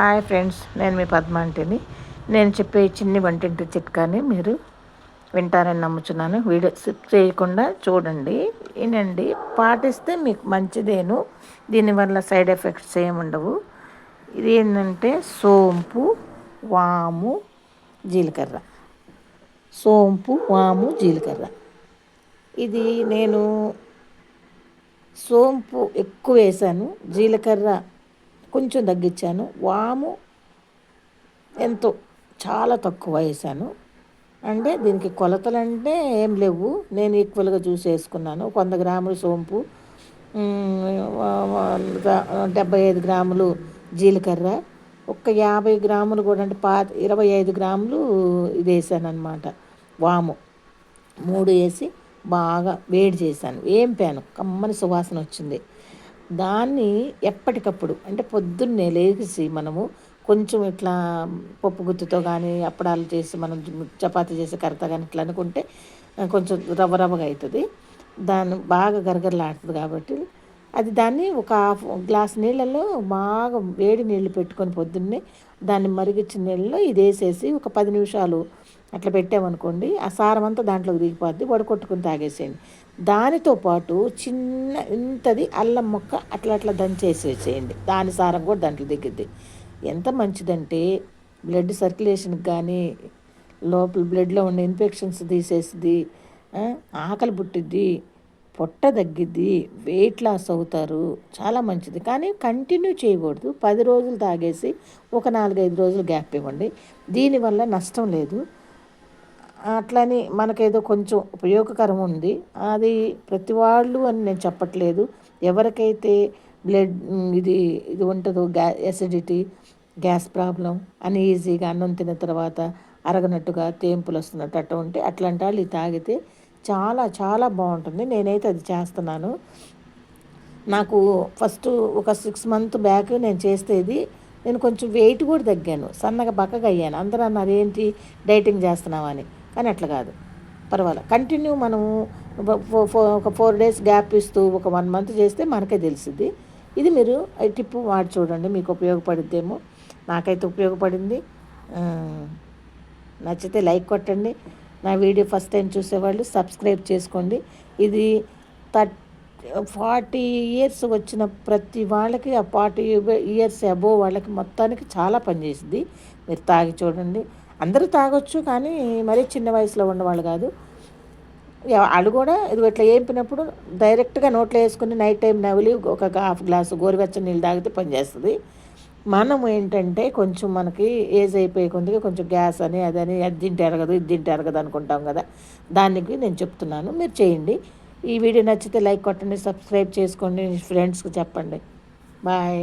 Hi friends నేను మీ పద్మాంటిని నేను చెప్పే చిన్ని వంటింటి చిట్కాని మీరు వింటారని నమ్ముచున్నాను. వీడియో స్కిప్ చేయకుండా చూడండి. వినండి. పాటిస్తే మీకు మంచిదేను. దీనివల్ల సైడ్ ఎఫెక్ట్స్ ఏముండవు ఇది ఏంటంటే సోంపు వాము జీలకర్ర. సోంపు వాము జీలకర్ర. ఇది నేను సోంపు ఎక్కువ వేసాను. జీలకర్ర కొంచెం తగ్గించాను. వాము ఎంతో చాలా తక్కువ వేసాను. అంటే దీనికి కొలతలు అంటే ఏం లేవు. నేను ఈక్వల్గా చూసి వేసుకున్నాను. వంద గ్రాములు సోంపు డెబ్బై ఐదు గ్రాములు జీలకర్ర ఒక యాభై గ్రాములు కూడా అంటే పా ఇరవై ఐదు గ్రాములు ఇది వేసానమాట వాము మూడు వేసి బాగా వేడి చేశాను. పాను కమ్మని సువాసన వచ్చింది. దాన్ని ఎప్పటికప్పుడు అంటే పొద్దున్నే లేచి మనము కొంచెం ఇట్లా పప్పు గుత్తుతో కానీ అప్పడాలు చేసి మనం చపాతీ చేసి కరత కానీ ఇట్లా అనుకుంటే కొంచెం రవ్వ రవ్వగా అవుతుంది దాన్ని బాగా గరగరలాడుతుంది కాబట్టి అది దాన్ని ఒక హాఫ్ గ్లాస్ నీళ్ళలో బాగా వేడి నీళ్ళు పెట్టుకొని పొద్దున్నే దాన్ని మరిగించిన నీళ్ళలో ఇది వేసేసి ఒక పది నిమిషాలు అట్లా పెట్టామనుకోండి ఆ సారం అంతా దాంట్లోకి దిగిపోద్ది వడకొట్టుకుని తాగేసేయండి. దానితో పాటు చిన్న ఇంతది అల్లం మొక్క అట్లా అట్లా దంచేసి వేసేయండి దాని సారం కూడా దాంట్లో దిగుద్ది. ఎంత మంచిదంటే బ్లడ్ సర్క్యులేషన్కి కానీ లోపల బ్లడ్లో ఉన్న ఇన్ఫెక్షన్స్ తీసేస్తుంది ఆకలి పుట్టిద్ది పొట్ట తగ్గిద్ది వెయిట్ లాస్ అవుతారు. చాలా మంచిది. కానీ కంటిన్యూ చేయకూడదు. పది రోజులు తాగేసి ఒక నాలుగైదు రోజులు గ్యాప్ ఇవ్వండి. దీనివల్ల నష్టం లేదు. అట్లని మనకేదో కొంచెం ఉపయోగకరం ఉంది అది ప్రతి వాళ్ళు అని నేను చెప్పట్లేదు. ఎవరికైతే బ్లడ్ ఇది ఇది ఉంటుందో గ్యా ఎసిడిటీ గ్యాస్ ప్రాబ్లం అని ఈజీగా అన్నం తిన్న తర్వాత అరగనట్టుగా తేంపులు వస్తున్నట్టు అట్ట ఉంటే అట్లాంటి వాళ్ళు ఇది తాగితే చాలా చాలా బాగుంటుంది. నేనైతే అది చేస్తున్నాను. నాకు ఫస్ట్ ఒక సిక్స్ మంత్ బ్యాక్ నేను చేస్తే ఇది నేను కొంచెం వెయిట్ కూడా తగ్గాను. సన్నగా బక్కగా అయ్యాను. అందరూ అన్నారు ఏంటి డైటింగ్ చేస్తున్నామని కానీ అట్లా కాదు. పర్వాలేదు కంటిన్యూ మనము ఒక ఫోర్ డేస్ గ్యాప్ ఇస్తూ ఒక వన్ మంత్ చేస్తే మనకే తెలిసింది ఇది మీరు టిప్పు వాడి చూడండి మీకు ఉపయోగపడిద్దేమో. నాకైతే ఉపయోగపడింది. నచ్చితే లైక్ కొట్టండి. నా వీడియో ఫస్ట్ టైం చూసేవాళ్ళు సబ్స్క్రైబ్ చేసుకోండి. ఇది థర్ట్ ఫార్టీ ఇయర్స్ వచ్చిన ప్రతి వాళ్ళకి ఆ ఫార్టీ ఇయర్స్ అబోవ్ వాళ్ళకి మొత్తానికి చాలా పనిచేసింది మీరు తాగి చూడండి. అందరూ తాగొచ్చు కానీ మరీ చిన్న వయసులో ఉన్నవాళ్ళు కాదు. వాళ్ళు కూడా ఇది ఇట్లా వేపినప్పుడు డైరెక్ట్గా నోట్లో వేసుకుని నైట్ టైం నవ్వులి ఒక హాఫ్ గ్లాసు గోరువెచ్చని నీళ్ళు తాగితే పనిచేస్తుంది మనం ఏంటంటే కొంచెం మనకి ఏజ్ అయిపోయే కొద్దిగా కొంచెం గ్యాస్ అని అదని అది తింటే అరగదు ఇది తింటే అరగదు అనుకుంటాం కదా. దానికి నేను చెప్తున్నాను మీరు చేయండి. ఈ వీడియో నచ్చితే లైక్ కొట్టండి సబ్స్క్రైబ్ చేసుకోండి ఫ్రెండ్స్కి చెప్పండి. బాయ్.